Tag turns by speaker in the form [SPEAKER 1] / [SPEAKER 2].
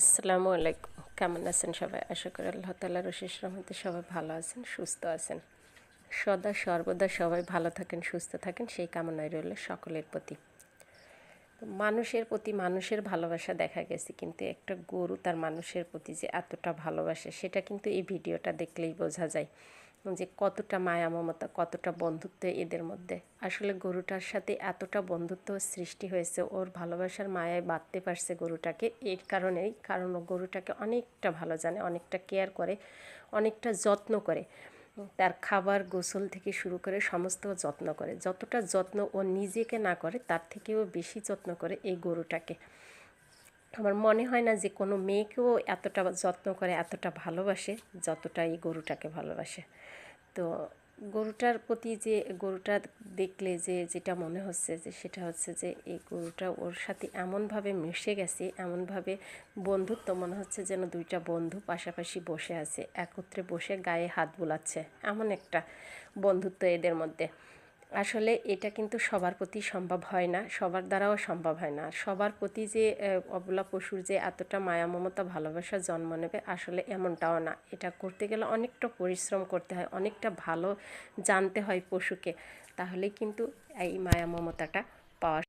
[SPEAKER 1] আসসালামু আলাইকুম। কেমন আছেন সবাই? আশা করি আল্লাহ তালা রশিস রহমতে সবাই ভালো আছেন, সুস্থ আছেন। সদা সর্বদা সবাই ভালো থাকেন, সুস্থ থাকেন, সেই কামনায় রইল সকলের প্রতি। মানুষের প্রতি মানুষের ভালোবাসা দেখা গেছে, কিন্তু একটা গরু তার মানুষের প্রতি যে এতটা ভালোবাসে, সেটা কিন্তু এই ভিডিওটা দেখলেই বোঝা যায়। যে কতটা মায়া, মমতা, কতটা বন্ধুত্ব এদের মধ্যে। আসলে গরুটার সাথে এতটা বন্ধুত্ব সৃষ্টি হয়েছে, ওর ভালোবাসার মায়ায় বাঁধতে পারছে গরুটাকে। এর কারণেই, কারণ ও গরুটাকে অনেকটা ভালো জানে, অনেকটা কেয়ার করে, অনেকটা যত্ন করে। তার খাবার গোসল থেকে শুরু করে সমস্ত যত্ন করে। যতটা যত্ন ও নিজেকে না করে, তার থেকেও বেশি যত্ন করে এই গরুটাকে। আমার মনে হয় না যে কোনো মেয়েকেও এতটা যত্ন করে, এতটা ভালোবাসে যতটা এই গরুটাকে ভালোবাসে। তো গরুটার প্রতি যে, গরুটা দেখলে যে, যেটা মনে হচ্ছে যে, সেটা হচ্ছে যে, এই গরুটা ওর সাথে এমনভাবে মিশে গেছে, এমনভাবে বন্ধুত্ব মনে হচ্ছে যেন দুইটা বন্ধু পাশাপাশি বসে আছে, একত্রে বসে গায়ে হাত বোলাচ্ছে, এমন একটা বন্ধুত্ব এদের মধ্যে। আসলে এটা কিন্তু সবার প্রতি সম্ভব হয় না, সবার দ্বারাও সম্ভব হয় না। সবার প্রতি যে অবলা পশুর যে এতটা মায়া, মমতা, ভালোবাসা জন্ম নেবে আসলে এমনটাও না। এটা করতে গেলে অনেকটা পরিশ্রম করতে হয়, অনেকটা ভালো জানতে হয় পশুকে। তাহলে কিন্তু এই মায়া, মমতাটা পাওয়া